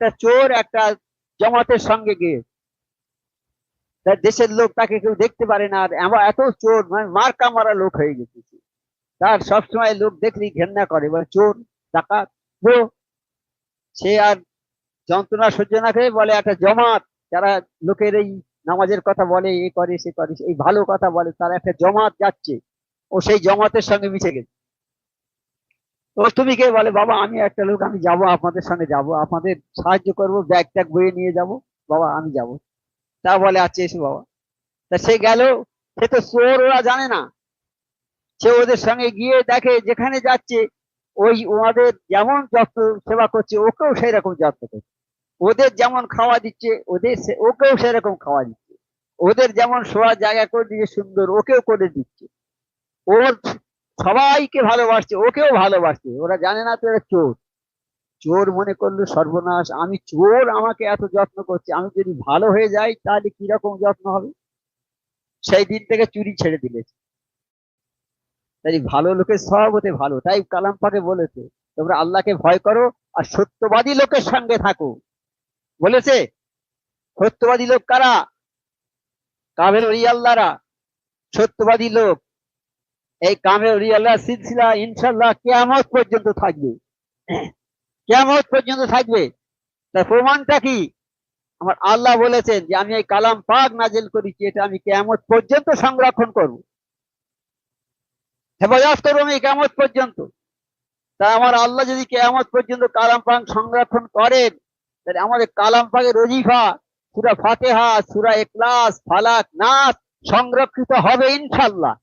একটা চোর একটা জমাতের সঙ্গে গিয়ে। তার দেশের লোক তাকে কেউ দেখতে পারে না, আর এত চোর মানে মারা লোক হয়ে গেছে। তার সবসময় লোক দেখলেই ঘেন্না করে, বলে, চোর, ডাকাত। সে আর যন্ত্রণা সহ্য না করে বলে, একটা জমাত, যারা লোকের এই নামাজের কথা বলে, এ করে, সে করে, এই ভালো কথা বলে, তারা একটা জমাত যাচ্ছে। ও সেই জমাতের সঙ্গে মিশে গেছে। তো তুমি কে বলে, বাবা, আমি একটা লোক, আমি যাব আপনাদের সঙ্গে, যাব। আপনাদের সাহায্য করব ব্যাগ ট্যাগ বয়ে নিয়ে যাব। বাবা, আমি যাব। তা বলে আচ্ছা এসো বাবা। তা সে গেল, সে তো চোর, ওরা জানে না। সে ওদের সঙ্গে গিয়ে দেখে, যেখানে যাচ্ছে, ওই ওনাদের যেমন যত্ন সেবা করছে, ওকেও সেই রকম যত্ন করছে। ওদের যেমন খাওয়া দিচ্ছে, ওদের ওকেও সেরকম খাওয়া দিচ্ছে। ওদের যেমন শোয়ার জায়গা করে দিচ্ছে, সুন্দর, ওকেও করে দিচ্ছে। ওর সবাইকে ভালোবাসছে, ওকেও ভালোবাসছে। ওরা জানে না তো এরা চোর। চোর মনে করল সর্বনাশ। আমি চোর আমাকে এত যত্ন করছে। আমি যদি ভালো হয়ে যাই, তাহলে কীরকম যত্ন হবে? সেই দিন থেকে চুরি ছেড়ে দিলেছে তাই ভালো লোকের সব হতে ভালো। তাই কালাম পাকে বলেছে, তোমরা আল্লাহকে ভয় করো আর সত্যবাদী লোকের সঙ্গে থাকো। বলেছে, সত্যবাদী লোক কারা? কামের রিয়াল্লারা সত্যবাদী লোক। এই কামের রিয়াল্লাহ সিলসিলা ইনশাল্লাহ কেয়ামত পর্যন্ত থাকবে। কেয়ামত পর্যন্ত থাকবে। তার প্রমাণটা কি? আমার আল্লাহ বলেছেন যে আমি এই কালাম পাক নাজেল করেছি, এটা আমি কেয়ামত পর্যন্ত সংরক্ষণ করব। হেফাজত করব আমি কেয়ামত পর্যন্ত। তা আমার আল্লাহ যদি কেয়ামত পর্যন্ত কালাম পাক সংরক্ষণ করেন, তাহলে আমাদের কালাম পাকের রজিফা সুরা ফাতেহা, সুরা এক্লাস ফালাক, নাস সংরক্ষিত হবে ইনশাল্লাহ